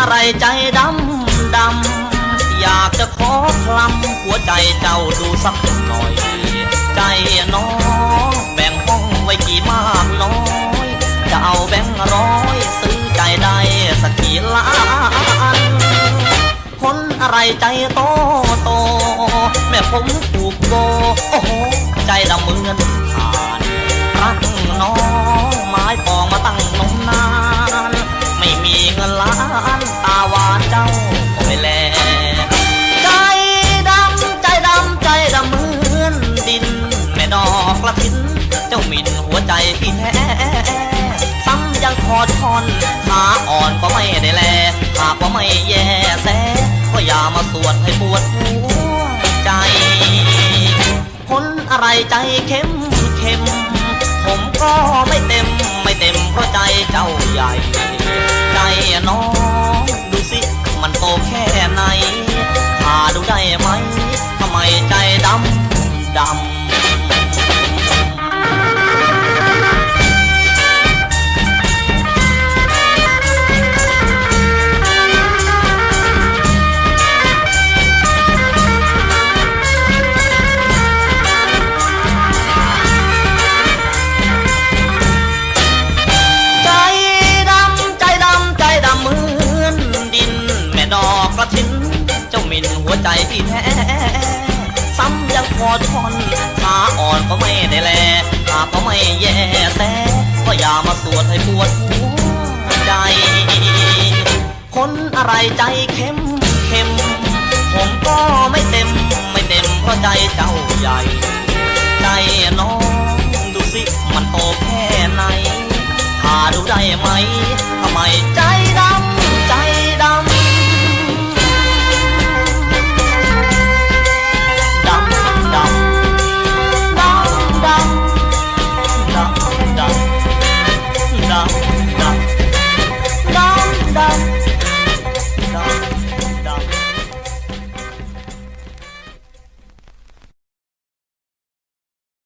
อะไรใจดำดำอยากจะขอคลำหัวใจเจ้าดูสักหน่อย ใจน้องแบ่งห้องไว้กี่มากน้อย จะเอาแบงร้อยซื้อใจได้สักกี่ล้านคนอะไรใจโตโต แม่ผมถูกโกโอ้โหใจดำเหมือนผ่า เจ้าก็ไม่แลใจดำใจดำใจดำเหมือนดินแม่ดอกกระถิน เจ้าหมิ่นหัวใจพี่แท้ซ้ำยังคอทอนขาอ่อนก็ไม่ได้แลหากว่าไม่แย่แสก็อย่ามาสวดให้ปวดหัวใจคนอะไรใจเข้มเข้มผมก็ไม่เต็มไม่เต็มเพราะใจเจ้าใหญ่ ใจน้อง แค่ไหนหาดูได้ไหมทำไมใจดำดำ ใจพี่แท้ ซ้ำยังพอทนขาอ่อนก็ไม่ได้แลหากก็ไม่แย่แสก็อย่ามาสวดให้ปวดหัวใจ คนอะไรใจเข้มเข้มผมก็ไม่เต็มไม่เต็มเพราะใจเจ้าใหญ่ ใจน้องดูสิมันโตแค่ไหนหาดูได้ไหมทำไมใจ